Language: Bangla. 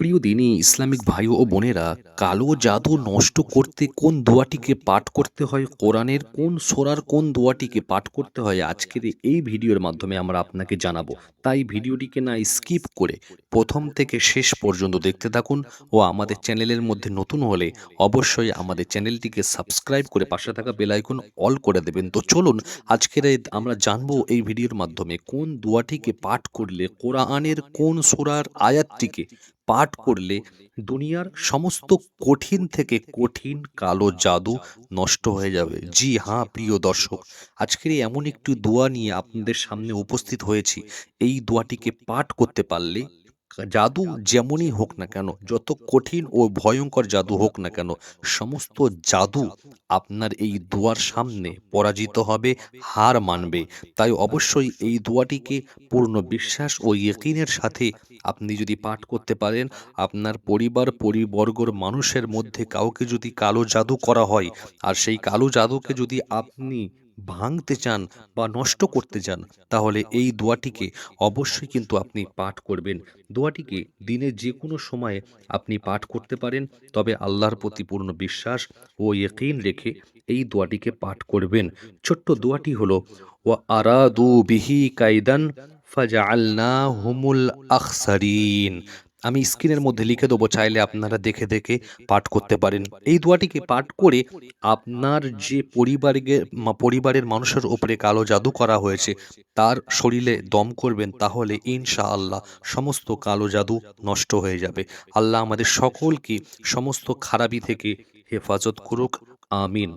প্রিয় দিনী, ইসলামিক ভাই ও বোনেরা, কালো জাদু নষ্ট করতে কোন দোয়াটিকে পাঠ করতে হয়, কোরআনের কোন সোরার কোন দোয়াটিকে পাঠ করতে হয়, আজকের এই ভিডিওর মাধ্যমে আমরা আপনাকে জানাব। তাই ভিডিওটিকে না স্কিপ করে প্রথম থেকে শেষ পর্যন্ত দেখতে থাকুন ও আমাদের চ্যানেলের মধ্যে নতুন হলে অবশ্যই আমাদের চ্যানেলটিকে সাবস্ক্রাইব করে পাশে থাকা বেলাইকন অল করে দেবেন। তো চলুন, আজকের আমরা জানব এই ভিডিওর মাধ্যমে কোন দোয়াটিকে পাঠ করলে কোরআনের কোন সোরার আয়াতটিকে পাঠ করলে দুনিয়ার সমস্ত কঠিন থেকে কঠিন কালো জাদু নষ্ট হয়ে যাবে। জি হ্যাঁ প্রিয় দর্শক আজকের এমন একটি দোয়া নিয়ে আপনাদের সামনে উপস্থিত হয়েছি। এই দোয়াটিকে পাঠ করতে পারলে জাদু যেমনই হোক না কেন যত কঠিন ও ভয়ঙ্কর জাদু হোক না কেন সমস্ত জাদু আপনার এই দুয়ার সামনে পরাজিত হবে হার মানবে। তাই অবশ্যই এই দোয়াটিকে পূর্ণ বিশ্বাস ও ইয়কিনের সাথে আপনি যদি পাঠ করতে পারেন আপনার পরিবার পরিবর্গর মানুষের মধ্যে কাউকে যদি কালো জাদু করা হয় আর সেই কালো জাদুকে যদি আপনি ভাঙতে চান বা নষ্ট করতে চান, তাহলে এই দোয়াটিকে অবশ্যই কিন্তু আপনি পাঠ করবেন। দোয়াটিকে দিনের যে কোনো সময়ে আপনি পাঠ করতে পারেন, তবে আল্লাহর প্রতি পূর্ণ বিশ্বাস ও ইয়কিন রেখে এই দোয়াটিকে পাঠ করবেন। ছোট্ট দোয়াটি হলো ও আরাদু বিহি কাইদান ফাজআলনা হুমুল আখসারিন। আমি স্ক্রিনের মধ্যে লিখে দেবো, চাইলে আপনারা দেখে দেখে পাঠ করতে পারেন। এই দোয়াটিকে পাঠ করে আপনার যে পরিবারের পরিবারের মানুষের উপরে কালো জাদু করা হয়েছে, তার শরীরে দম করবেন, তাহলে ইনশা আল্লাহ সমস্ত কালো জাদু নষ্ট হয়ে যাবে। আল্লাহ আমাদের সকলকে সমস্ত খারাপি থেকে হেফাজত করুক, আমিন।